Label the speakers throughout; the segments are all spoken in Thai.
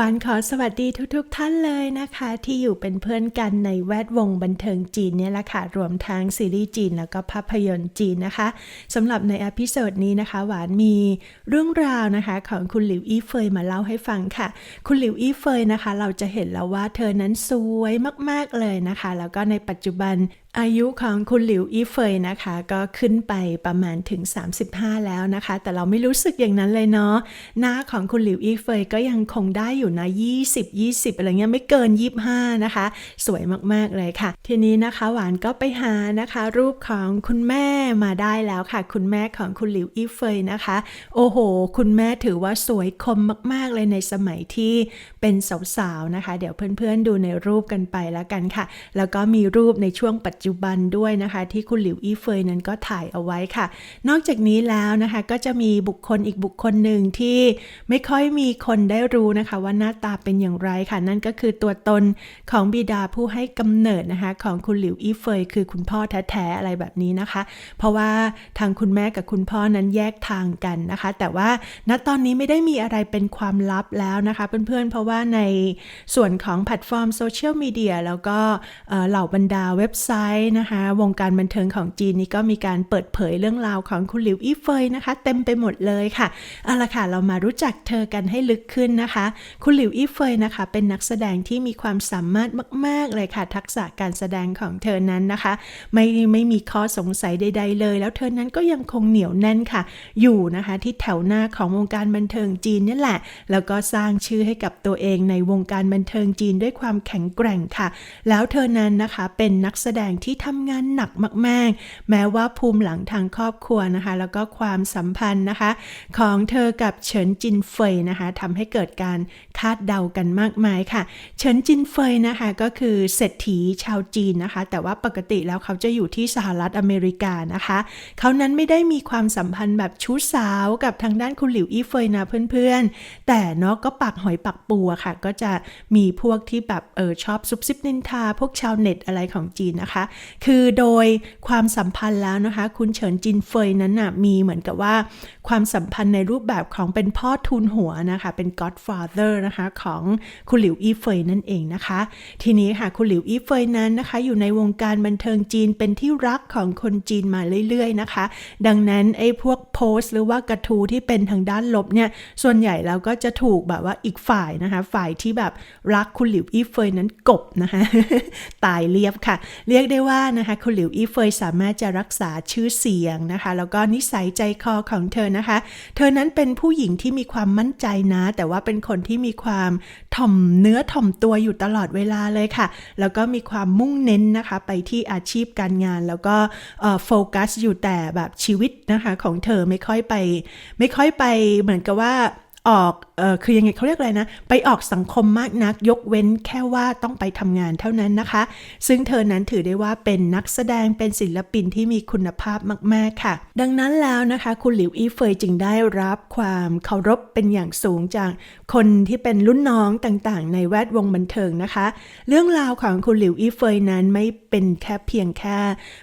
Speaker 1: หวานขอสวัสดีทุกๆทท่านเลยนะคะ ที่อยู่เป็นเพื่อนกันในแวดวงบันเทิงจีนเนี่ยแหละค่ะ รวมทั้งซีรีส์จีนแล้วก็ภาพยนตร์จีนนะคะสำหรับในอพิโซดนี้นะคะ หวานมีเรื่องราวนะคะ ของคุณหลิวอี้เฟยมาเล่าให้ฟังค่ะ คุณหลิวอี้เฟยนะคะ เราจะเห็นแล้วว่าเธอนั้นสวยมากๆเลยนะคะ แล้วก็ในปัจจุบัน อายุของคุณหลิวอีเฟยนะคะ ก็ขึ้นไปประมาณถึง 35 แล้วนะคะ แต่เราไม่รู้สึกอย่างนั้นเลยเนาะหน้าของคุณหลิวอีเฟยก็ยังคงได้อยู่นะ 20 20 อะไรเงี้ยไม่เกิน 25 นะคะ สวยมากๆเลยค่ะ ทีนี้นะคะหวานก็ไปหานะคะ รูปของคุณแม่มาได้แล้วค่ะ คุณแม่ของคุณหลิวอีเฟยนะคะ โอ้โห คุณแม่ถือว่าสวยคมมาก ๆ เลยในสมัยที่เป็นสาวๆนะคะ เดี๋ยวเพื่อนๆดูในรูปกันไปแล้วกันค่ะ แล้วก็มีรูปในช่วงปัจจุบันด้วยนะคะ ที่คุณหลิวอี้เฟยนั้นก็ถ่ายเอาไว้ค่ะ นอกจากนี้แล้วนะคะก็จะมีบุคคลอีกบุคคลหนึ่งที่ไม่ค่อยมีคนได้รู้นะคะ ว่าหน้าตาเป็นอย่างไรค่ะ นั่นก็คือตัวตนของบิดาผู้ให้กำเนิดนะคะ ของคุณหลิวอี้เฟยคือคุณพ่อแท้ๆอะไรแบบนี้นะคะ เพราะว่าทางคุณแม่กับคุณพ่อนั้นแยกทางกันนะคะ แต่ว่าณตอนนี้ไม่ได้มีอะไรเป็นความลับแล้วนะคะ เพื่อนๆ เพราะว่าในส่วนของแพลตฟอร์มโซเชียลมีเดียแล้วก็เอ่อเหล่าบรรดาเว็บไซต์นะคะ วงการบันเทิงของจีนนี่ก็มีการเปิดเผยเรื่องราวของคุณหลิวอี้เฟยนะคะ เต็มไปหมดเลยค่ะ เอาละค่ะ เรามารู้จักเธอกันให้ลึกขึ้นนะคะ คุณหลิวอี้เฟยนะคะ เป็นนักแสดงที่มีความสามารถมาก ๆ เลยค่ะ ทักษะการแสดงของเธอนั้นนะคะ ไม่ไม่มีข้อสงสัยใด ๆ เลย แล้วเธอนั้นก็ยังคงเหนียวแน่นค่ะ อยู่นะคะที่แถวหน้าของวงการบันเทิงจีนนี่แหละ แล้วก็สร้างชื่อให้กับตัวเองในวงการบันเทิงจีนด้วยความแข็งแกร่งค่ะ แล้วเธอนั้นนะคะเป็นนักแสดงที่ทำงานหนักมาก ๆ แม้ว่าภูมิหลังทางครอบครัวนะคะ แล้วก็ความสัมพันธ์นะคะ ของเธอกับเฉินจินเฟยนะคะทำให้เกิดการคาดเดากันมากมายค่ะ เฉินจินเฟยนะคะก็คือเศรษฐีชาวจีนนะคะ แต่ว่าปกติแล้วเขาจะอยู่ที่สหรัฐอเมริกานะคะ เขานั้นไม่ได้มีความสัมพันธ์แบบชู้สาวกับทางด้านคุณหลิวอี้เฟยนะเพื่อนๆ แต่เนาะก็ปักหอยปักปูอะค่ะ ก็จะมีพวกที่แบบเออชอบซุบซิบนินทา พวกชาวเน็ตอะไรของจีนนะคะคือโดยความสัมพันธ์แล้วนะคะ คุณเฉินจินเฟยนั้นน่ะมีเหมือนกับว่า ความสัมพันธ์ในรูปแบบของเป็นพ่อทุนหัวนะคะ เป็น godfather นะคะ ของคุณหลิวอี้เฟยนั่นเองนะคะ ทีนี้ค่ะคุณหลิวอี้เฟยนั้นนะคะ อยู่ในวงการบันเทิงจีนเป็นที่รักของคนจีนมาเรื่อยๆนะคะ ดังนั้นไอ้พวกโพสต์ หรือว่ากระทูที่เป็นทางด้านลบเนี่ยส่วนใหญ่แล้วก็จะถูกแบบว่าอีกฝ่ายนะคะ ฝ่ายที่แบบรักคุณหลิวอี้เฟยนั้นกบนะคะตายเรียบค่ะ เรียกได้ว่านะคะคุณหลิวอี้เฟยสามารถจะรักษาชื่อเสียงนะคะ แล้วก็นิสัยใจคอของเธอนะคะ เธอนั้นเป็นผู้หญิงที่มีความมั่นใจนะ แต่ว่าเป็นคนที่มีความถ่อมเนื้อถ่อมตัวอยู่ตลอดเวลาเลยค่ะ แล้วก็มีความมุ่งเน้นนะคะ ไปที่อาชีพการงาน แล้วก็โฟกัสอยู่แต่แบบชีวิตนะคะของเธอไม่ค่อยไป ไม่ค่อยไปเหมือนกับว่าออก เออคือยังไงเขาเรียกอะไรนะ ไปออกสังคมมากนัก ยกเว้นแค่ว่าต้องไปทำงานเท่านั้นนะคะ ซึ่งเธอนั้นถือได้ว่าเป็นนักแสดงเป็นศิลปินที่มีคุณภาพมาก ๆ ค่ะ ดังนั้นแล้วนะคะ คุณหลิวอี้เฟยจึงได้รับความเคารพเป็นอย่างสูงจากคนที่เป็นรุ่นน้องต่างๆ ในแวดวงบันเทิงนะคะ เรื่องราวของคุณหลิวอี้เฟยนั้นไม่เป็นแค่เพียงแค่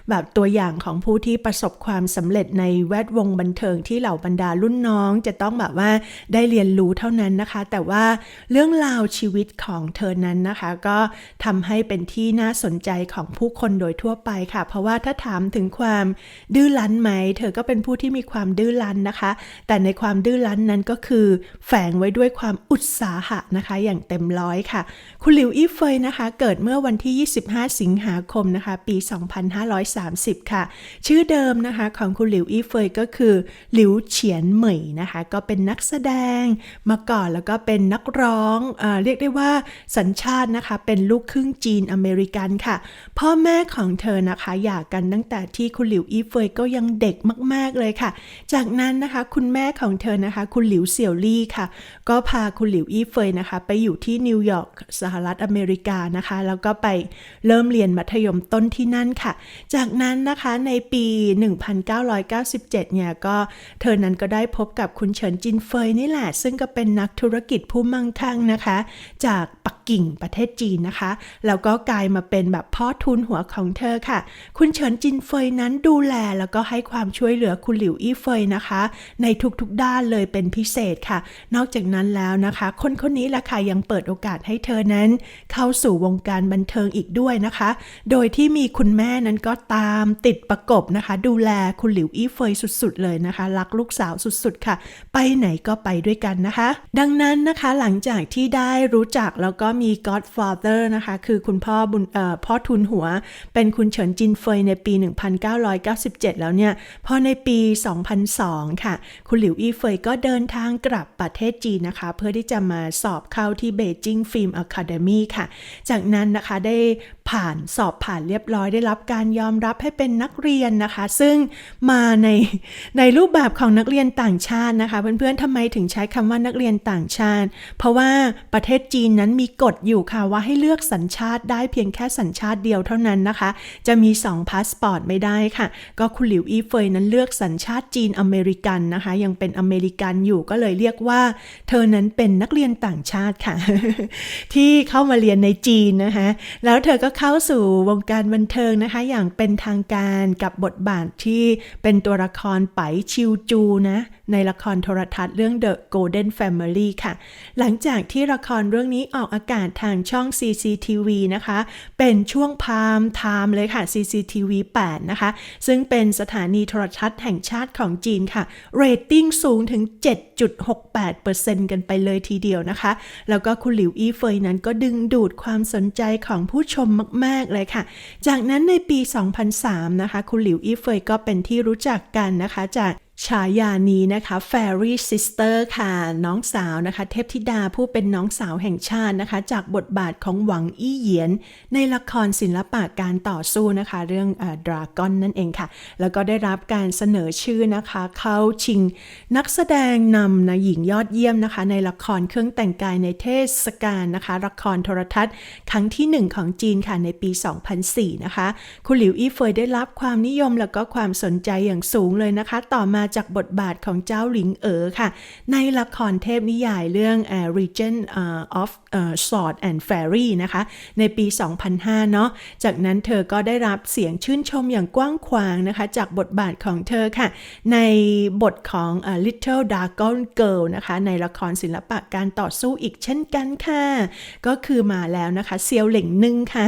Speaker 1: แบบตัวอย่างของผู้ที่ประสบความสำเร็จในแวดวงบันเทิงที่เหล่าบรรดารุ่นน้องจะต้องแบบว่าได้เรียนรู้เท่า่านั้นนะคะ แต่ว่าเรื่องราวชีวิตของเธอนั้นนะคะ ก็ทำให้เป็นที่น่าสนใจของผู้คนโดยทั่วไปค่ะ เพราะว่าถ้าถามถึงความดื้อรั้นไหม เธอก็เป็นผู้ที่มีความดื้อรั้นนะคะ แต่ในความดื้อรั้นนั้นก็คือแฝงไว้ด้วยความอุตสาหะนะคะ อย่างเต็มร้อยค่ะ คุณหลิวอี้เฟยนะคะ เกิดเมื่อวันที่ 25 สิงหาคมนะคะ ปี 2530 ค่ะ ชื่อเดิมนะคะของคุณหลิวอี้เฟยก็คือหลิวเฉียนเหมยนะคะ ก็เป็นนักแสดงมาก่อน แล้วก็เป็นนักร้องเอเรียกได้ว่าสัญชาตินะคะ เป็นลูกครึ่งจีนอเมริกันค่ะ พ่อแม่ของเธอนะคะหย่ากันตั้งแต่ที่คุณหลิวอีเฟยก็ยังเด็กมาก ๆเลยค่ะ จากนั้นนะคะคุณแม่ของเธอนะคะ คุณหลิวเสี่ยวลี่ค่ะ ก็พาคุณหลิวอีเฟยนะคะ ไปอยู่ที่นิวยอร์กสหรัฐอเมริกานะคะ แล้วก็ไปเริ่มเรียนมัธยมต้นที่นั่นค่ะ จากนั้นนะคะในปี 1997 เนี่ยก็เธอนั้นก็ได้พบกับคุณเฉินจินเฟยนี่แหละ ซึ่งก็เป็นนักธุรกิจผู้มั่งคั่งนะคะ จากปักกิ่งประเทศจีนนะคะ แล้วก็กลายมาเป็นแบบพ่อทุนหัวของเธอค่ะ คุณเฉินจินเฟยนั้นดูแลแล้วก็ให้ความช่วยเหลือคุณหลิวอี้เฟยนะคะ ในทุกๆด้านเลยเป็นพิเศษค่ะ นอกจากนั้นแล้วนะคะ คนคนนี้ล่ะค่ะยังเปิดโอกาสให้เธอนั้น เข้าสู่วงการบันเทิงอีกด้วยนะคะ โดยที่มีคุณแม่นั้นก็ตามติดประกบนะคะ ดูแลคุณหลิวอี้เฟยสุดๆเลยนะคะ รักลูกสาวสุดๆค่ะ ไปไหนก็ไปด้วยกันนะคะดังนั้นนะคะหลังจากที่ได้รู้จักแล้วก็มี Godfather นะคะ คือคุณพ่อบุญพ่อทุนหัว เป็นคุณเฉินจินเฟยในปี 1997 แล้วเนี่ย พอในปี 2002 ค่ะ คุณหลิวอี้เฟยก็เดินทางกลับประเทศจีนนะคะ เพื่อที่จะมาสอบเข้าที่เบจิงฟิล์มอะคาเดมีค่ะ จากนั้นนะคะได้ผ่านสอบผ่านเรียบร้อยได้รับการยอมรับให้เป็นนักเรียนนะคะ ซึ่งมาในในรูปแบบของนักเรียนต่างชาตินะคะ เพื่อนๆทำไมถึงใช้คำว่านักเรียนต่างชาติ เพราะว่าประเทศจีนนั้นมีกฎอยู่ค่ะว่าให้เลือกสัญชาติได้เพียงแค่สัญชาติเดียวเท่านั้นนะคะ จะมี 2พาสปอร์ตไม่ได้ค่ะ ก็คุณหลิวอีเฟยนั้นเลือกสัญชาติจีนอเมริกันนะคะ ยังเป็นอเมริกันอยู่ก็เลยเรียกว่า เธอนั้นเป็นนักเรียนต่างชาติค่ะ ที่เข้ามาเรียนในจีนนะคะ แล้วเธอก็เข้าสู่วงการบันเทิงนะคะ อย่างเป็นทางการกับบทบาทที่เป็นตัวละครไปชิวจูนะ ในละครโทรทัศน์เรื่อง The Golden Family ค่ะ หลังจากที่ละครเรื่องนี้ออกอากาศทางช่อง CCTV นะคะ เป็นช่วงพามไทม์เลยค่ะ CCTV 8 นะคะ ซึ่งเป็นสถานีโทรทัศน์แห่งชาติของจีนค่ะ เรตติ้งสูงถึง 7.68%กันไปเลยทีเดียวนะคะ แล้วก็คุณหลิวอี้เฟยนั้นก็ดึงดูดความสนใจของผู้ชมมาก ๆ เลยค่ะ จากนั้นในปี 2003 นะคะ คุณหลิวอี้เฟยก็เป็นที่รู้จักกันนะคะจาก ฉายานี้นะคะ Fairy Sister ค่ะ น้องสาวนะคะ เทพธิดาผู้เป็นน้องสาวแห่งชาตินะคะ จากบทบาทของหวังอี้เหยียน ในละครศิลปะการต่อสู้นะคะ เรื่องดราก้อนนั่นเองค่ะ แล้วก็ได้รับการเสนอชื่อนะคะ เข้าชิง นักแสดงนำนะหญิงยอดเยี่ยมนะคะ ในละครเครื่องแต่งกายในเทศกาลนะคะ ละครโทรทัศน์ ครั้งที่หนึ่งของจีนค่ะในปี 2004 นะคะ คุณหลิวอี้เฟยได้รับความนิยมแล้วก็ความสนใจอย่างสูงเลยนะคะ ต่อมาจากบทบาทของเจ้าหลิงเอ๋อค่ะ ในละครเทพนิยายเรื่อง uh, Regent uh, of uh, Sword and Fairy นะคะ ในปี 2005 เนาะจากนั้นเธอก็ได้รับเสียงชื่นชมอย่างกว้างขวางนะคะ จากบทบาทของเธอค่ะ ในบทของ uh, Little Dragon Girl นะคะ ในละครศิลปะการต่อสู้อีกเช่นกันค่ะ ก็คือมาแล้วนะคะเซียวเหล่งหนึ่งค่ะ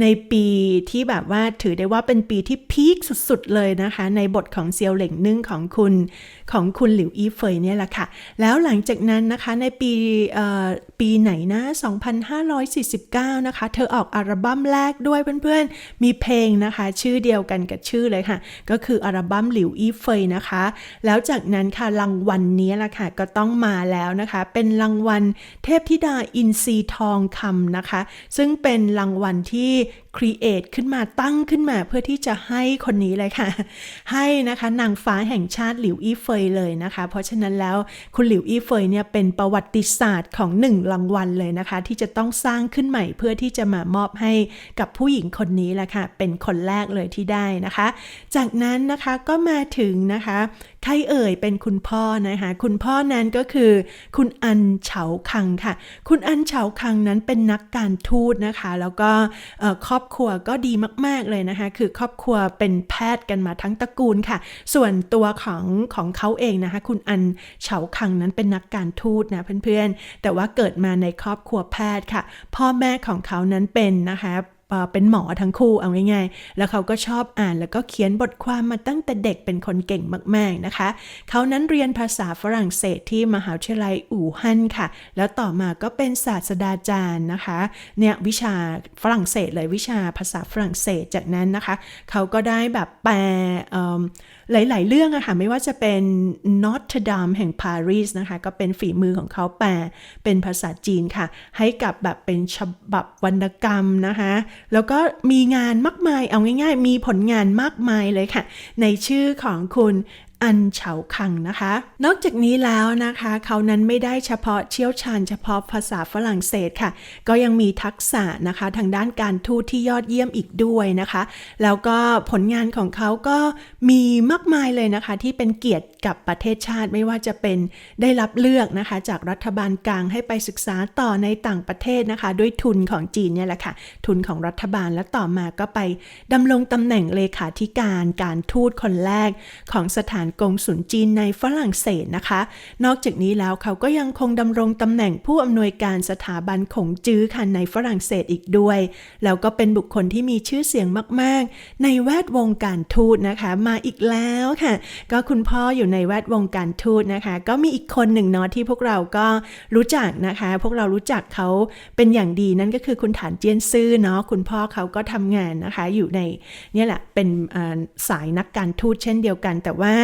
Speaker 1: ในปีที่แบบว่าถือได้ว่าเป็นปีที่พีคสุดๆเลยนะคะ ในบทของเซียวเหล่งหนึ่งของคุณ ของคุณหลิวอีเฟยเนี่ยแหละค่ะ แล้วหลังจากนั้นนะคะในปีปีไหนนะ 2549 นะคะ เธอออกอัลบั้มแรกด้วยเพื่อนๆ มีเพลงนะคะ ชื่อเดียวกันกับชื่อเลยค่ะ ก็คืออัลบั้มหลิวอีเฟยนะคะ แล้วจากนั้นค่ะรางวัลนี้แหละค่ะก็ต้องมาแล้วนะคะ เป็นรางวัลเทพธิดาอินทรีทองคำนะคะ ซึ่งเป็นรางวัลที่ครีเอทขึ้นมาตั้งขึ้นมาเพื่อที่จะให้คนนี้เลยค่ะ ให้นะคะนางฟ้าแห่งชาติหลิวอีเฟยเลยนะคะ เพราะฉะนั้นแล้วคุณหลิวอี้เฟยเนี่ยเป็นประวัติศาสตร์ของหนึ่งรางวัลเลยนะคะ ที่จะต้องสร้างขึ้นใหม่เพื่อที่จะมามอบให้กับผู้หญิงคนนี้แหละค่ะ เป็นคนแรกเลยที่ได้นะคะ จากนั้นนะคะก็มาถึงนะคะ ใครเอ่ยเป็นคุณพ่อนะคะ คุณพ่อนั้นก็คือ คุณอันเฉาคังค่ะ คุณอันเฉาคังนั้นเป็นนักการทูตนะคะ แล้วก็ครอบครัวก็ดีมาก ๆเลยนะคะ คือครอบครัวเป็นแพทย์กันมาทั้งตระกูลค่ะ ส่วนตัวของของเขาเองนะคะ คุณอันเฉาคังนั้นเป็นนักการทูตนะเพื่อนๆ แต่ว่าเกิดมาในครอบครัวแพทย์ค่ะ พ่อแม่ของเขานั้นเป็นนะคะ เป็นหมอทั้งคู่เอาง่ายๆ แล้วเขาก็ชอบอ่านแล้วก็เขียนบทความมาตั้งแต่เด็กเป็นคนเก่งมากๆนะคะ เขานั้นเรียนภาษาฝรั่งเศสที่มหาวิทยาลัยอู่ฮั่นค่ะ แล้วต่อมาก็เป็นศาสตราจารย์นะคะ เนี่ยวิชาฝรั่งเศสเลยวิชาภาษาฝรั่งเศสจากนั้นนะคะ เขาก็ได้แบบแปล หลาย ๆ เรื่องอะค่ะไม่ว่าจะเป็นนอตเทดามแห่งปารีสนะคะ ก็เป็นฝีมือของเขาแปลเป็นภาษาจีนค่ะ ให้กับแบบเป็นฉบับวรรณกรรมนะคะ แล้วก็มีงานมากมายเอาง่าย ๆ มีผลงานมากมายเลยค่ะ ในชื่อของคุณ อันเฉาคังนะคะ นอกจากนี้แล้วนะคะ เขานั้นไม่ได้เฉพาะเชี่ยวชาญเฉพาะภาษาฝรั่งเศสค่ะ ก็ยังมีทักษะนะคะทางด้านการทูตที่ยอดเยี่ยมอีกด้วยนะคะ แล้วก็ผลงานของเขาก็มีมากมายเลยนะคะ ที่เป็นเกียรติ กับประเทศชาติไม่ว่าจะเป็นได้รับเลือกนะคะ จากรัฐบาลกลางให้ไปศึกษาต่อในต่างประเทศนะคะ ด้วยทุนของจีนเนี่ยแหละค่ะ ทุนของรัฐบาลและต่อมาก็ไปดำรงตำแหน่งเลขาธิการการทูตคนแรก ของสถานกงสุลจีนในฝรั่งเศสนะคะ นอกจากนี้แล้วเขาก็ยังคงดำรงตำแหน่งผู้อำนวยการสถาบันขงจื้อค่ะในฝรั่งเศสอีกด้วย แล้วก็เป็นบุคคลที่มีชื่อเสียงมาก ๆ ในแวดวงการทูตนะคะ มาอีกแล้วค่ะ ก็คุณพ่ออยู่ในในแวดวงการทูตนะคะ ก็มีอีกคนหนึ่งเนาะที่พวกเราก็รู้จักนะคะ พวกเรารู้จักเขาเป็นอย่างดีนั่นก็คือคุณฐานเจียนซื่อเนาะคุณพ่อเขาก็ทำงานนะคะอยู่ในเนี่ยแหละเป็นสายนักการทูตเช่นเดียวกัน แต่ว่า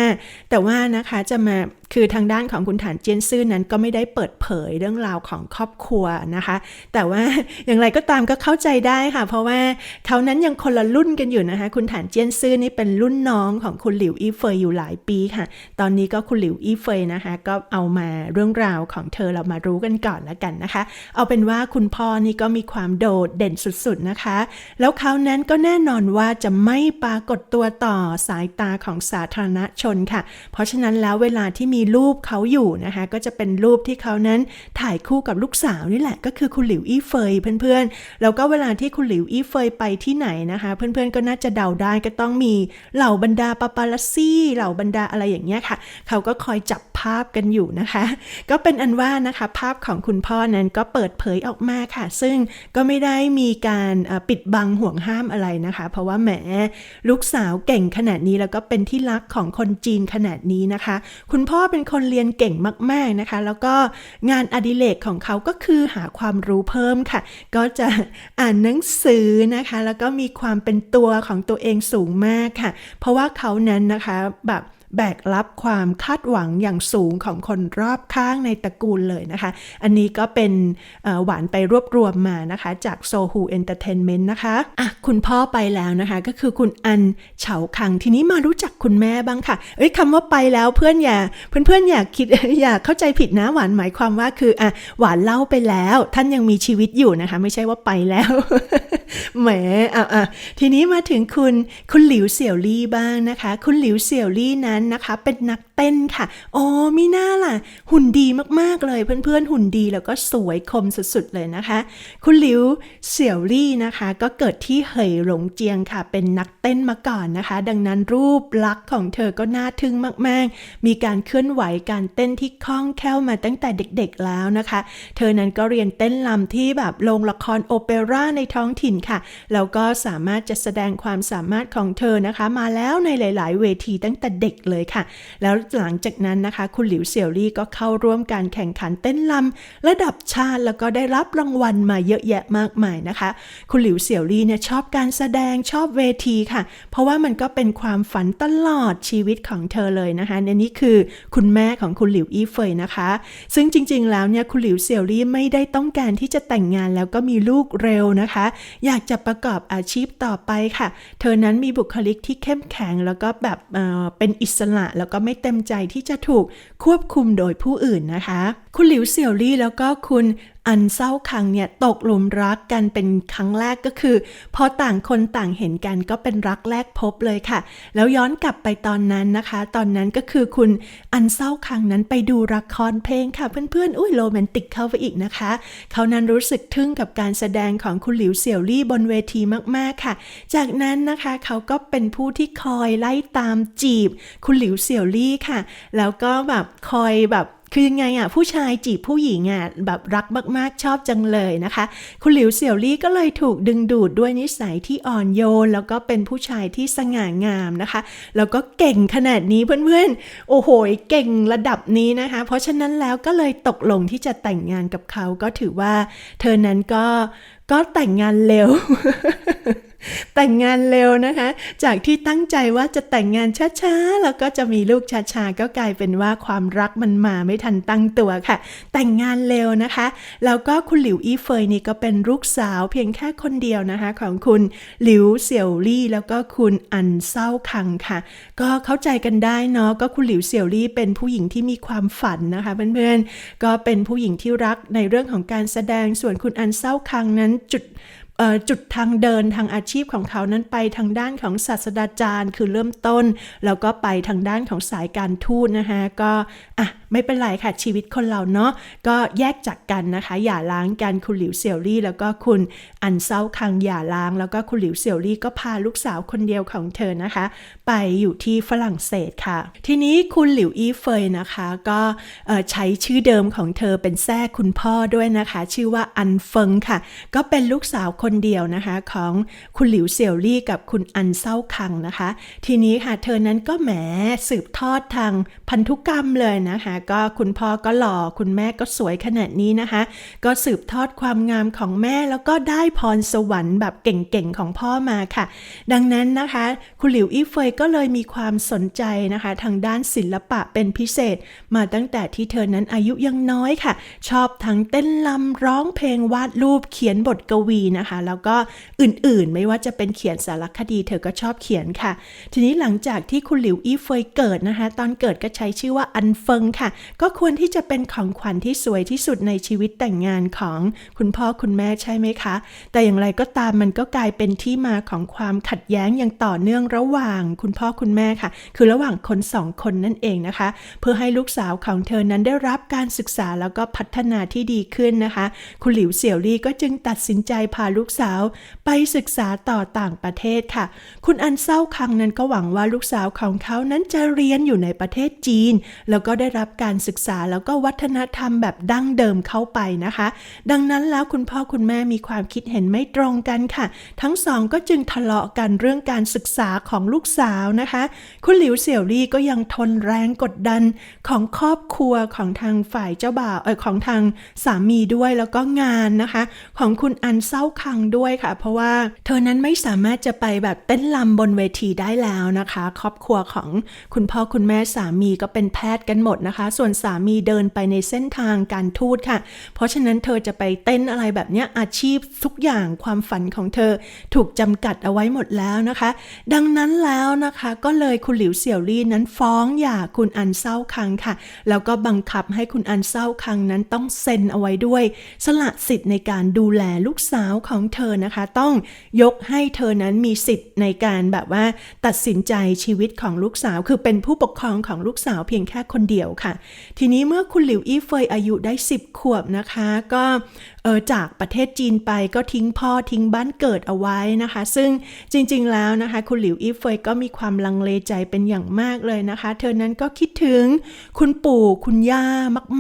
Speaker 1: แต่ว่านะคะจะมา คือทางด้านของคุณฐานเจียนซื่อนั้นก็ไม่ได้เปิดเผยเรื่องราวของครอบครัวนะคะ แต่ว่าอย่างไรก็ตามก็เข้าใจได้ค่ะ เพราะว่าเขานั้นยังคนละรุ่นกันอยู่นะคะ คุณฐานเจียนซื่อนี่เป็นรุ่นน้องของคุณหลิวอี้เฟยอยู่หลายปีค่ะ ตอนนี้ก็คุณหลิวอี้เฟยนะคะ ก็เอามาเรื่องราวของเธอเรามารู้กันก่อนแล้วกันนะคะ เอาเป็นว่าคุณพ่อนี่ก็มีความโดดเด่นสุดๆนะคะ แล้วเขานั้นก็แน่นอนว่าจะไม่ปรากฏตัวต่อสายตาของสาธารณชนค่ะ เพราะฉะนั้นแล้วเวลาที่มีรูปเขาอยู่นะคะ ก็จะเป็นรูปที่เขานั้นถ่ายคู่กับลูกสาวนี่แหละ ก็คือคุณหลิวอี้เฟยเพื่อนๆ แล้วก็เวลาที่คุณหลิวอี้เฟยไปที่ไหนนะคะ เพื่อนๆก็น่าจะเดาได้ก็ต้องมีเหล่าบรรดาปาปาลัสซี่เหล่าบรรดาอะไรอย่างเงี้ยค่ะ เขาก็คอยจับภาพกันอยู่นะคะ ก็เป็นอันว่านะคะภาพของคุณพ่อนั้นก็เปิดเผยออกมาค่ะ ซึ่งก็ไม่ได้มีการปิดบังห่วงห้ามอะไรนะคะ เพราะว่าแหมลูกสาวเก่งขนาดนี้แล้วก็เป็นที่รักของคนจีนขนาดนี้นะคะ คุณพ่อเป็นคนเรียนเก่งมาก ๆนะคะ แล้วก็งานอดิเรกของเขาก็คือหาความรู้เพิ่มค่ะ ก็จะอ่านหนังสือนะคะ แล้วก็มีความเป็นตัวของตัวเองสูงมากค่ะ เพราะว่าเขานั้นนะคะแบบ แบกรับความคาดหวังอย่างสูงของคนรอบข้างในตระกูลเลยนะคะ อันนี้ก็เป็นหวานไปรวบรวมมานะคะ จากโซฮูเอนเตอร์เทนเมนต์นะคะอะคุณพ่อไปแล้วนะคะ ก็คือคุณอันเฉาคังทีนี้มารู้จักคุณแม่บ้างค่ะ เอ้ยคำว่าไปแล้วเพื่อนอย่าเพื่อนๆอย่าคิดอย่าเข้าใจผิดนะหวานหมายความว่าคืออะหวานเล่าไปแล้ว ท่านยังมีชีวิตอยู่นะคะ ไม่ใช่ว่าไปแล้วแหมอะอะทีนี้มาถึงคุณคุณหลิวเสี่ยวลี่บ้างนะคะ คุณหลิวเสี่ยวลี่นั้นนะคะ เป็นนัก ต้นค่ะ อ๋อมีหน้าล่ะ หุ่นดีมากๆเลยเพื่อนๆ หุ่นดีแล้วก็สวยคมสุดๆเลยนะคะ คุณหลิวเสี่ยวลี่นะคะ ก็เกิดที่เหยหลงเจียงค่ะ เป็นนักเต้นมาก่อนนะคะ ดังนั้นรูปลักษณ์ของเธอก็น่าทึ่งมากๆ มีการเคลื่อนไหวการเต้นที่คล่องแคล่วมาตั้งแต่เด็กๆแล้วนะคะ เธอนั้นก็เรียนเต้นรำที่แบบโรงละครโอเปร่าในท้องถิ่นค่ะ แล้วก็สามารถจะแสดงความสามารถของเธอนะคะ มาแล้วในหลาย ๆ เวทีตั้งแต่เด็กเลยค่ะ แล้วหลังจากนั้นนะคะ คุณหลิวเสี่ยวลี่ก็เข้าร่วมการแข่งขันเต้นรำระดับชาติแล้วก็ได้รับรางวัลมาเยอะแยะมากมายนะคะ คุณหลิวเสี่ยวลี่เนี่ยชอบการแสดงชอบเวทีค่ะ เพราะว่ามันก็เป็นความฝันตลอดชีวิตของเธอเลยนะคะในนี้คือคุณแม่ของคุณหลิวอี้เฟยนะคะ ซึ่งจริง ๆ แล้วเนี่ยคุณหลิวเสี่ยวลี่ไม่ได้ต้องการที่จะแต่งงานแล้วก็มีลูกเร็วนะคะ อยากจะประกอบอาชีพต่อไปค่ะ เธอนั้นมีบุคลิกที่เข้มแข็งแล้วก็แบบเเป็นอิสระแล้วก็ไม่เต็มใจที่จะถูกควบคุมโดยผู้อื่นนะคะ คุณหลิวเสี่ยวลี่แล้วก็คุณอันเศร้าคังเนี่ยตกหลุมรักกันเป็นครั้งแรกก็คือพอต่างคนต่างเห็นกันก็เป็นรักแรกพบเลยค่ะ แล้วย้อนกลับไปตอนนั้นนะคะ ตอนนั้นก็คือคุณอันเศร้าคังนั้นไปดูละครเพลงค่ะเพื่อนๆอุ้ยโรแมนติกเข้าไปอีกนะคะเขานั้นรู้สึกทึ่งกับการแสดงของคุณหลิวเสี่ยวลี่บนเวทีมากๆค่ะ จากนั้นนะคะเขาก็เป็นผู้ที่คอยไล่ตามจีบ คุณหลิวเสี่ยวลี่ค่ะ แล้วก็แบบคอยแบบ คือยังไงอะผู้ชายจีบผู้หญิงอะแบบรักมากๆชอบจังเลยนะคะ คุณหลิวเสี่ยวลี่ก็เลยถูกดึงดูดด้วยนิสัยที่อ่อนโยน แล้วก็เป็นผู้ชายที่สง่างามนะคะ แล้วก็เก่งขนาดนี้เพื่อนๆ โอ้โหเก่งระดับนี้นะคะ เพราะฉะนั้นแล้วก็เลยตกลงที่จะแต่งงานกับเขาก็ถือว่า เธอนั้นก็ก็แต่งงานเร็ว แต่งงานเร็วนะคะ จากที่ตั้งใจว่าจะแต่งงานช้าๆ แล้วก็จะมีลูกช้าๆ ก็กลายเป็นว่าความรักมันมาไม่ทันตั้งตัวค่ะ แต่งงานเร็วนะคะ แล้วก็คุณหลิวอี้เฟยนี่ก็เป็นลูกสาวเพียงแค่คนเดียวนะคะ ของคุณหลิวเสี่ยวลี่แล้วก็คุณอันเศร้าคังค่ะ ก็เข้าใจกันได้เนาะก็คุณหลิวเสี่ยวลี่เป็นผู้หญิงที่มีความฝันนะคะเพื่อนๆก็เป็นผู้หญิงที่รักในเรื่องของการแสดงส่วนคุณอันเศร้าคังนั้นจุด จุดทางเดินทางอาชีพของเขานั้นไปทางด้านของศาสตราจารย์คือเริ่มต้น แล้วก็ไปทางด้านของสายการทูตนะคะก็อะ ไม่เป็นไรค่ะชีวิตคนเราเนาะก็แยกจากกันนะคะ อย่าล้างกันคุณหลิวเสี่ยวลี่ แล้วก็คุณอันเซาคังอย่าล้าง แล้วก็คุณหลิวเสี่ยวลี่ก็พาลูกสาวคนเดียวของเธอนะคะ ไปอยู่ที่ฝรั่งเศสค่ะ ทีนี้คุณหลิวอีเฟยนะคะ ก็ใช้ชื่อเดิมของเธอเป็นแท้คุณพ่อด้วยนะคะ ชื่อว่าอันเฟิงค่ะ ก็เป็นลูกสาวคนเดียวนะคะของคุณหลิวเสี่ยวลี่กับคุณอันเซาคังนะคะ ทีนี้ค่ะเธอนั้นก็แหมสืบทอดทางพันธุกรรมเลยนะคะก็คุณพ่อก็หล่อคุณแม่ก็สวยขนาดนี้นะคะ ก็สืบทอดความงามของแม่แล้วก็ได้พรสวรรค์แบบเก่งๆของพ่อมาค่ะ ดังนั้นนะคะ คุณหลิวอี้เฟยก็เลยมีความสนใจนะคะ ทางด้านศิลปะเป็นพิเศษ มาตั้งแต่ที่เธอนั้นอายุยังน้อยค่ะ ชอบทั้งเต้นรำร้องเพลงวาดรูปเขียนบทกวีนะคะ แล้วก็อื่นๆ ไม่ว่าจะเป็นเขียนสารคดีเธอก็ชอบเขียนค่ะ ทีนี้หลังจากที่คุณหลิวอี้เฟยเกิดนะคะ ตอนเกิดก็ใช้ชื่อว่าอันเฟิงค่ะก็ควรที่จะเป็นของขวัญที่สวยที่สุดในชีวิตแต่งงานของคุณพ่อคุณแม่ใช่ไหมคะ แต่อย่างไรก็ตามมันก็กลายเป็นที่มาของความขัดแย้งอย่างต่อเนื่องระหว่างคุณพ่อคุณแม่ค่ะ คือระหว่างคนสองคนนั่นเองนะคะ เพื่อให้ลูกสาวของเธอนั้นได้รับการศึกษาแล้วก็พัฒนาที่ดีขึ้นนะคะ คุณหลิวเสี่ยวลี่ก็จึงตัดสินใจพาลูกสาว ไปศึกษาต่อต่างประเทศค่ะ คุณอันเศร้าคังนั้นก็หวังว่าลูกสาวของเขานั้นจะเรียนอยู่ในประเทศจีน แล้วก็ได้รับการศึกษาแล้วก็วัฒนธรรมแบบดั้งเดิมเข้าไปนะคะ ดังนั้นแล้วคุณพ่อคุณแม่มีความคิดเห็นไม่ตรงกันค่ะ ทั้งสองก็จึงทะเลาะกันเรื่องการศึกษาของลูกสาวนะคะ คุณหลิวเสี่ยวลี่ก็ยังทนแรงกดดันของครอบครัวของทางฝ่ายเจ้าบ่าวเออของทางสามีด้วยแล้วก็งานนะคะ ของคุณอันเศร้าคังด้วยค่ะ เพราะว่าเธอนั้นไม่สามารถจะไปแบบเต้นรำบนเวทีได้แล้วนะคะ ครอบครัวของคุณพ่อคุณแม่สามีก็เป็นแพทย์กันหมดนะคะส่วนสามีเดินไปในเส้นทางการทูตค่ะ เพราะฉะนั้นเธอจะไปเต้นอะไรแบบนี้อาชีพทุกอย่างความฝันของเธอถูกจำกัดเอาไว้หมดแล้วนะคะ ดังนั้นแล้วนะคะก็เลยคุณหลิวเสี่ยวลี่นั้นฟ้องหย่าคุณอันเศร้าคังค่ะ แล้วก็บังคับให้คุณอันเศร้าคังนั้นต้องเซ็นเอาไว้ด้วย สละสิทธิ์ในการดูแลลูกสาวของเธอนะคะ ต้องยกให้เธอนั้นมีสิทธิ์ในการแบบว่า ตัดสินใจชีวิตของลูกสาว คือเป็นผู้ปกครองของลูกสาวเพียงแค่คนเดียวค่ะทีนี้เมื่อคุณหลิวอี้เฟยอายุได้ 10 ขวบนะคะ ก็ เออจากประเทศจีนไปก็ทิ้งพ่อทิ้งบ้านเกิดเอาไว้นะคะ ซึ่งจริงๆแล้วนะคะ คุณหลิวอี้เฟยก็มีความลังเลใจเป็นอย่างมากเลยนะคะ เธอนั้นก็คิดถึงคุณปู่คุณย่า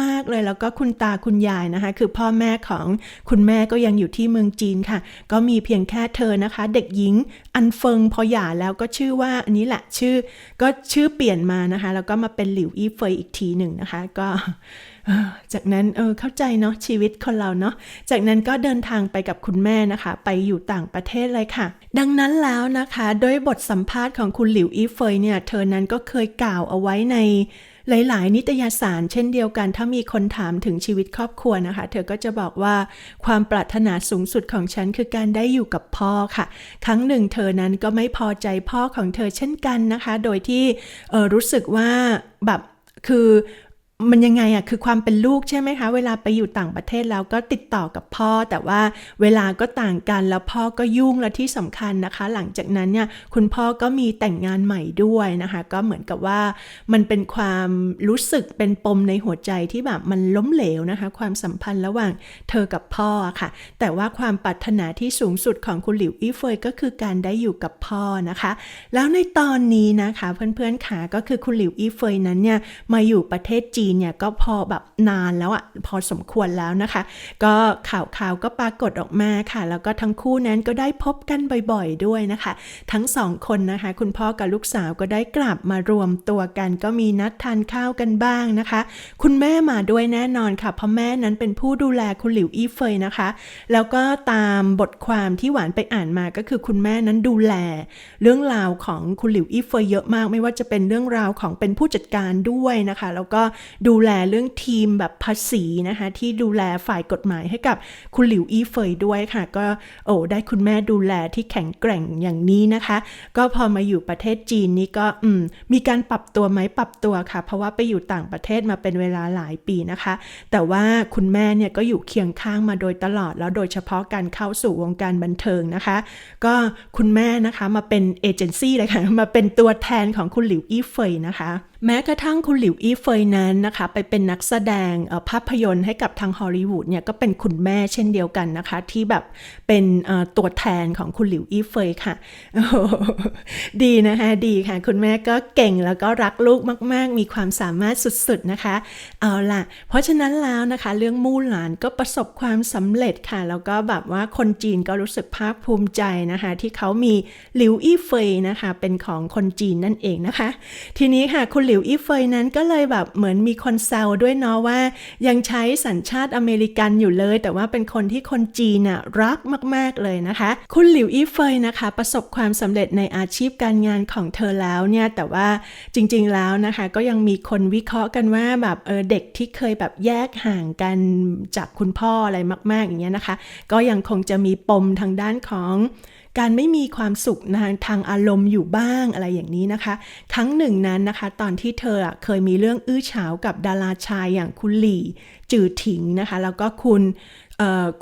Speaker 1: มาก ๆเลย แล้วก็คุณตาคุณยายนะคะ คือพ่อแม่ของคุณแม่ก็ยังอยู่ที่เมืองจีนค่ะ ก็มีเพียงแค่เธอนะคะ เด็กหญิงอันเฟิงพอหย่าแล้วก็ชื่อว่าอันนี้แหละชื่อ ก็ชื่อเปลี่ยนมานะคะ แล้วก็มาเป็นหลิวอี้เฟยอีกทีหนึ่งนะคะ ก็ จากนั้นเออเข้าใจเนาะชีวิตคนเราเนาะจากนั้นก็เดินทางไปกับคุณแม่นะคะ ไปอยู่ต่างประเทศเลยค่ะ ดังนั้นแล้วนะคะโดยบทสัมภาษณ์ของคุณหลิวอีเฟยเนี่ยเธอนั้นก็เคยกล่าวเอาไว้ในหลาย ๆ นิตยสารเช่นเดียวกัน ถ้ามีคนถามถึงชีวิตครอบครัวนะคะ เธอก็จะบอกว่าความปรารถนาสูงสุดของฉันคือการได้อยู่กับพ่อค่ะ ครั้งหนึ่งเธอนั้นก็ไม่พอใจพ่อของเธอเช่นกันนะคะ โดยที่ออรู้สึกว่าแบบคือ มันยังไงอะคือความเป็นลูกใช่ไหมคะ เวลาไปอยู่ต่างประเทศแล้วก็ติดต่อกับพ่อ แต่ว่าเวลาก็ต่างกันแล้วพ่อก็ยุ่งและที่สำคัญนะคะ หลังจากนั้นเนี่ยคุณพ่อก็มีแต่งงานใหม่ด้วยนะคะ ก็เหมือนกับว่ามันเป็นความรู้สึกเป็นปมในหัวใจที่แบบมันล้มเหลวนะคะ ความสัมพันธ์ระหว่างเธอกับพ่อค่ะ แต่ว่าความปรารถนาที่สูงสุดของคุณหลิวอี้เฟยก็คือการได้อยู่กับพ่อนะคะ แล้วในตอนนี้นะคะเพื่อนๆขาก็คือคุณหลิวอี้เฟยนั้นเนี่ยมาอยู่ประเทศจีนเนี่ยก็พอแบบนานแล้วอะพอสมควรแล้วนะคะ ก็ข่าวข่าวก็ปรากฏออกมาค่ะ แล้วก็ทั้งคู่นั้นก็ได้พบกันบ่อยๆด้วยนะคะ ทั้งสองคนนะคะ คุณพ่อกับลูกสาวก็ได้กลับมารวมตัวกัน ก็มีนัดทานข้าวกันบ้างนะคะ คุณแม่มาด้วยแน่นอนค่ะเพราะแม่นั้นเป็นผู้ดูแลคุณหลิวอี้เฟยนะคะ แล้วก็ตามบทความที่หวานไปอ่านมาก็คือคุณแม่นั้นดูแล เรื่องราวของคุณหลิวอี้เฟยเยอะมาก ไม่ว่าจะเป็นเรื่องราวของเป็นผู้จัดการด้วยนะคะ แล้วก็ดูแลเรื่องทีมแบบภาษีนะคะ ที่ดูแลฝ่ายกฎหมายให้กับคุณหลิวอี้เฟยด้วยค่ะ ก็โอ้ได้คุณแม่ดูแลที่แข็งแกร่งอย่างนี้นะคะ ก็พอมาอยู่ประเทศจีนนี่ก็อืมมีการปรับตัวไหมปรับตัวค่ะ เพราะว่าไปอยู่ต่างประเทศมาเป็นเวลาหลายปีนะคะ แต่ว่าคุณแม่เนี่ยก็อยู่เคียงข้างมาโดยตลอด แล้วโดยเฉพาะการเข้าสู่วงการบันเทิงนะคะ ก็คุณแม่นะคะมาเป็นเอเจนซี่เลยค่ะมาเป็นตัวแทนของคุณหลิวอี้เฟยนะคะ แม้กระทั่งคุณหลิวอี้เฟยนั้นนะคะ ไปเป็นนักแสดงภาพยนตร์ให้กับทางฮอลลีวูดเนี่ยก็เป็นคุณแม่เช่นเดียวกันนะคะ ที่แบบเป็นตัวแทนของคุณหลิวอี้เฟยค่ะ ดีนะคะดีค่ะ คุณแม่ก็เก่งแล้วก็รักลูกมาก ๆ มีความสามารถสุด ๆ นะคะ เอาล่ะ เพราะฉะนั้นแล้วนะคะ เรื่องมู่หลานก็ประสบความสำเร็จค่ะ แล้วก็แบบว่าคนจีนก็รู้สึกภาคภูมิใจนะคะ ที่เขามีหลิวอี้เฟยนะคะ เป็นของคนจีนนั่นเองนะคะ ทีนี้ค่ะคุณหลิิวอี้เฟยนั้นก็เลยแบบเหมือนมีคนแซวด้วยเนาะว่า ยังใช้สัญชาติอเมริกันอยู่เลย แต่ว่าเป็นคนที่คนจีนน่ะรักมากๆเลยนะคะ คุณหลิวอี้เฟยนะคะ ประสบความสำเร็จในอาชีพการงานของเธอแล้วเนี่ยแต่ว่าจริงๆแล้วนะคะ ก็ยังมีคนวิเคราะห์กันว่าแบบเออเด็กที่เคยแบบแยกห่างกันจากคุณพ่ออะไรมาก ๆอย่างเงี้ยนะคะ ก็ยังคงจะมีปมทางด้านของ การไม่มีความสุขทางทางอารมณ์อยู่บ้างอะไรอย่างนี้นะคะ ครั้งหนึ่งนั้นนะคะ ตอนที่เธอเคยมีเรื่องอื้อฉาวกับดาราชายอย่างคุณหลี่จือถิงนะคะ แล้วก็คุณ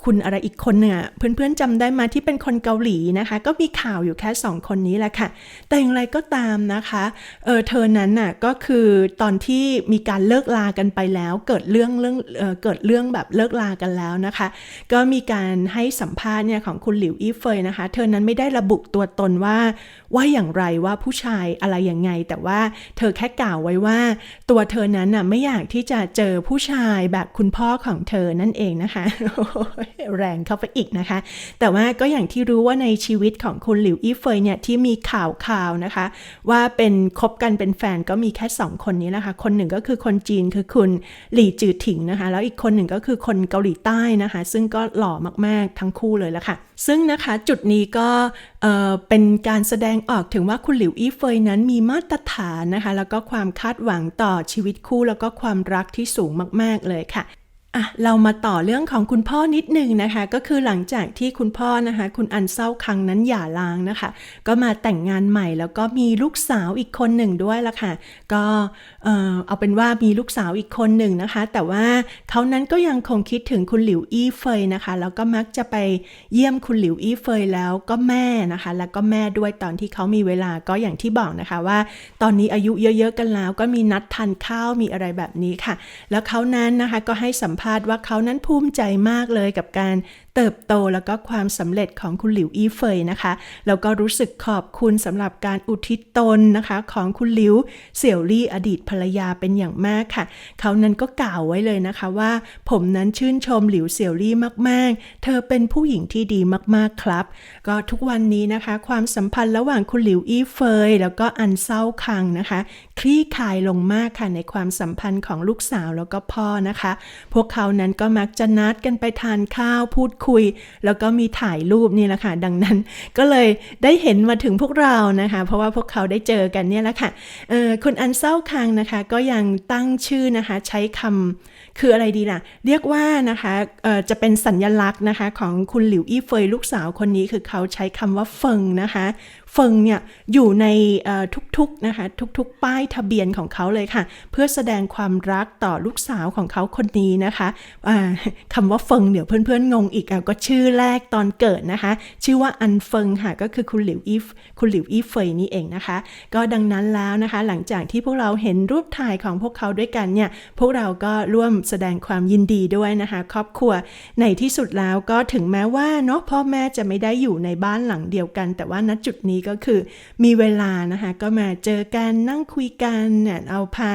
Speaker 1: คุณอะไรอีกคนเนี่ยเพื่อนๆจำได้มาที่เป็นคนเกาหลีนะคะ ก็มีข่าวอยู่แค่สองคนนี้แหละค่ะ แต่อย่างไรก็ตามนะคะเออเธอนั้นน่ะก็คือตอนที่มีการเลิกลากันไปแล้วเกิดเรื่องเรื่องเออเกิดเรื่องแบบเลิกลากันแล้วนะคะ ก็มีการให้สัมภาษณ์เนี่ยของคุณหลิวอี้เฟยนะคะ เธอนั้นไม่ได้ระบุตัวตนว่าว่าอย่างไรว่าผู้ชายอะไรยังไง แต่ว่าเธอแค่กล่าวไว้ว่า ตัวเธอนั้นน่ะไม่อยากที่จะเจอผู้ชายแบบคุณพ่อของเธอนั่นเองนะคะแรงเข้าไปอีกนะคะ แต่ว่าก็อย่างที่รู้ว่าในชีวิตของคุณหลิวอี้เฟยเนี่ยที่มีข่าวข่าวนะคะ ว่าเป็นคบกันเป็นแฟนก็มีแค่ 2 คนนี้นะคะคนหนึ่งก็คือคนจีนคือคุณหลี่จือถิงนะคะ แล้วอีกคนหนึ่งก็คือคนเกาหลีใต้นะคะ ซึ่งก็หล่อมากๆทั้งคู่เลยละค่ะ ซึ่งนะคะจุดนี้ก็เเป็นการแสดงออกถึงว่าคุณหลิวอี้เฟยนั้นมีมาตรฐานนะคะ แล้วก็ความคาดหวังต่อชีวิตคู่แล้วก็ความรักที่สูงมาก ๆ เลยค่ะ อะเรามาต่อเรื่องของคุณพ่อนิดหนึ่งนะคะ ก็คือหลังจากที่คุณพ่อนะคะ คุณอันเศร้าคังนั้นหย่าร้างนะคะ ก็มาแต่งงานใหม่ แล้วก็มีลูกสาวอีกคนหนึ่งด้วยละค่ะ ก็เออเอาเป็นว่ามีลูกสาวอีกคนหนึ่งนะคะ แต่ว่าเขานั้นก็ยังคงคิดถึงคุณหลิวอี้เฟยนะคะ แล้วก็มักจะไปเยี่ยมคุณหลิวอี้เฟยแล้วก็แม่นะคะ แล้วก็แม่ด้วยตอนที่เขามีเวลาก็อย่างที่บอกนะคะว่า ตอนนี้อายุเยอะ ๆ กันแล้ว ก็มีนัดทานข้าวมีอะไรแบบนี้ค่ะ แล้วเขานั้นนะคะก็ให้สัมภาษณ์ว่าเขานั้นภูมิใจมากเลยกับการเติบโตแล้วก็ความสำเร็จของคุณหลิวอี้เฟยนะคะแล้วก็รู้สึกขอบคุณสำหรับการอุทิศตนนะคะ ของคุณหลิวเสี่ยวลี่อดีตภรรยาเป็นอย่างมากค่ะ เขานั้นก็กล่าวไว้เลยนะคะว่า ผมนั้นชื่นชมหลิวเสี่ยวลี่มาก ๆ เธอเป็นผู้หญิงที่ดีมากๆครับ ก็ทุกวันนี้นะคะ ความสัมพันธ์ระหว่างคุณหลิวอี้เฟย แล้วก็อันเศร้าคังนะคะ คลี่คลายลงมากค่ะในความสัมพันธ์ของลูกสาวแล้วก็พ่อนะคะ พวกเขานั้นก็มักจะนัดกันไปทานข้าวพูดคุย แล้วก็มีถ่ายรูปนี่แหละค่ะ ดังนั้นก็เลยได้เห็นมาถึงพวกเรานะคะ เพราะว่าพวกเขาได้เจอกันเนี่ยแหละค่ะคุณอันเศร้าคังนะคะ ก็ยังตั้งชื่อนะคะใช้คำคืออะไรดีล่ะ เรียกว่านะคะจะเป็นสัญญลักษณ์นะคะของคุณหลิวอี้เฟยลูกสาวคนนี้คือเขาใช้คำว่าเฟิงนะคะเฟิงเนี่ยอยู่ในทุกๆนะคะทุกๆ ป้ายทะเบียนของเขาเลยค่ะ เพื่อแสดงความรักต่อลูกสาวของเขาคนนี้นะคะคำว่าเฟิงเดี๋ยวเพื่อนๆงงอีกอะก็ชื่อแรกตอนเกิดนะคะ ชื่อว่าอันเฟิงค่ะก็คือคุณหลิวอี้คุณหลิวอีเฟยนี่เองนะคะ ก็ดังนั้นแล้วนะคะ หลังจากที่พวกเราเห็นรูปถ่ายของพวกเขาด้วยกันเนี่ยพวกเราก็ร่วมแสดงความยินดีด้วยนะคะ ครอบครัวในที่สุดแล้วก็ถึงแม้ว่าเนาะพ่อแม่จะไม่ได้อยู่ในบ้านหลังเดียวกัน แต่ว่าณจุดนี้ก็คือ มีเวลานะคะก็มาเจอกันนั่งคุยกันเนี่ยเอาพา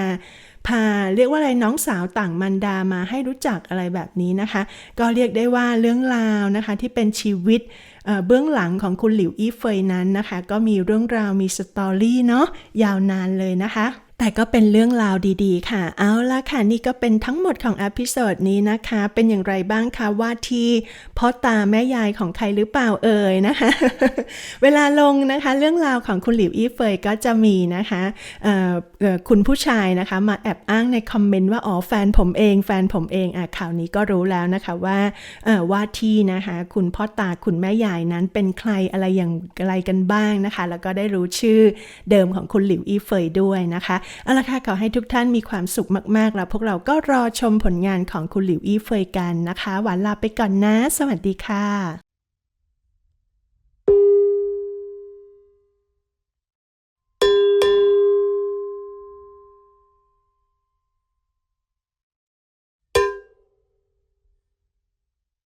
Speaker 1: พาเรียกว่าอะไรน้องสาวต่างมันดามาให้รู้จักอะไรแบบนี้นะคะ ก็เรียกได้ว่าเรื่องราวนะคะที่เป็นชีวิตเอ่อเบื้องหลังของคุณหลิวอี้เฟยนั้นนะคะ ก็มีเรื่องราวมีสตอรี่เนาะยาวนานเลยนะคะ แต่ก็เป็นเรื่องราวดีๆ ค่ะ เอาละค่ะ นี่ก็เป็นทั้งหมดของอพิโซดนี้นะคะ เป็นอย่างไรบ้างคะว่าที่พ่อตาแม่ยายของใครหรือเปล่าเอ่ยนะคะ เวลาลงนะคะ เรื่องราวของคุณหลิวอี้เฟยก็จะมีนะคะคุณผู้ชายนะคะ มาแอบอ้างในคอมเมนต์ว่าอ๋อแฟนผมเองแฟนผมเองอะข่าวนี้ก็รู้แล้วนะคะว่าว่าที่นะคะ คุณพ่อตาคุณแม่ยายนั้นเป็นใครอะไรอย่างไรกันบ้างนะคะ แล้วก็ได้รู้ชื่อเดิมของคุณหลิวอี้เฟยด้วยนะคะเอาละค่ะขอให้ทุกท่านมีความสุขมากๆ แล้วพวกเราก็รอชมผลงานของคุณหลิวอี้เฟยกันนะคะ หวานลาไปก่อนนะ สวัสดีค่ะ